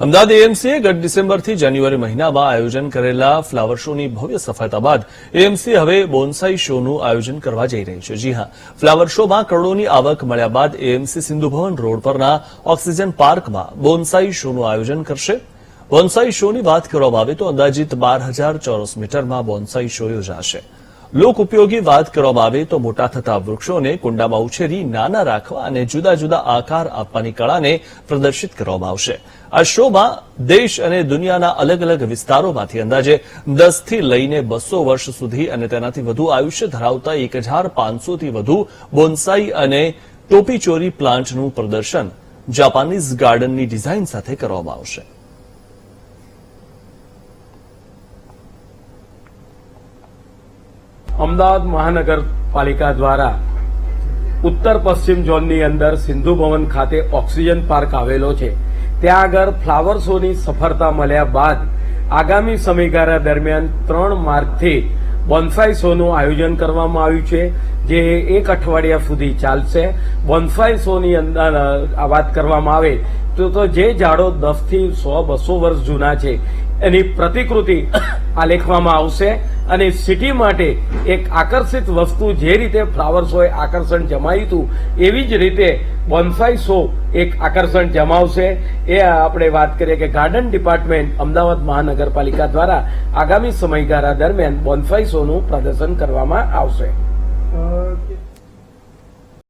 અમદાવાદ એએમસીએ ગત ડિસેમ્બરથી જાન્યુઆરી મહિનામાં આયોજન કરેલા ફ્લાવર શોની ભવ્ય સફળતા બાદ એએમસી હવે બોન્સાઈ શોનું આયોજન કરવા જઈ રહી છે. જી હા, ફ્લાવર શોમાં કરોડોની આવક મળ્યા બાદ એએમસી સિંધુભવન રોડ પરના ઓક્સિજન પાર્કમાં બોન્સાઈ શોનું આયોજન કરશે. બોન્સાઈ શોની વાત કરવામાં આવે તો અંદાજીત બાર હજાર ચોરસ મીટરમાં બોન્સાઈ શો યોજાશે. લોક ઉપયોગી વાત કરવામાં આવે તો મોટા થતા વૃક્ષોને કુંડામાં ઉછેરી નાના રાખવા અને જુદા જુદા આકાર આપવાની કળાને પ્રદર્શિત કરવામાં આવશે. આ શોમાં દેશ અને દુનિયાના અલગ અલગ વિસ્તારોમાંથી અંદાજે દસથી લઈને બસો વર્ષ સુધી અને તેનાથી વધુ આયુષ્ય ધરાવતા એક હજાર પાંચસોથી વધુ બોન્સાઈ અને ટોપીચોરી પ્લાન્ટનું પ્રદર્શન જાપાનીઝ ગાર્ડનની ડિઝાઇન સાથે કરવામાં આવશે. અમદાવાદ મહાનગરપાલિકા દ્વારા ઉત્તર પશ્ચિમ ઝોનની અંદર સિંધુ ભવન ખાતે ઓક્સિજન પાર્ક આવેલો છે. ત્યાં આગળ ફ્લાવર શોની સફળતા મળ્યા બાદ આગામી સમયગાળા દરમિયાન ત્રણ માર્ચથી બોન્સાઈ શોનું આયોજન કરવામાં આવ્યું છે, જે એક અઠવાડિયા સુધી ચાલશે. બોન્સાઈ શોની અંદર વાત કરવામાં આવે તો જે ઝાડો દસથી સો, બસો વર્ષ જૂના છે, એની પ્રતિકૃતિ આલેખવામાં આવશે. અને સિટી માટે એક આકર્ષિત વસ્તુ જે રીતે ફ્લાવર શોએ આકર્ષણ જમાયું હતું, એવી જ રીતે બોન્સાઈ શો એક આકર્ષણ જમાવશે. એ આપણે વાત કરીએ કે ગાર્ડન ડિપાર્ટમેન્ટ અમદાવાદ મહાનગરપાલિકા દ્વારા આગામી સમયગાળા દરમિયાન બોન્સાઈ શોનું પ્રદર્શન કરવામાં આવશે.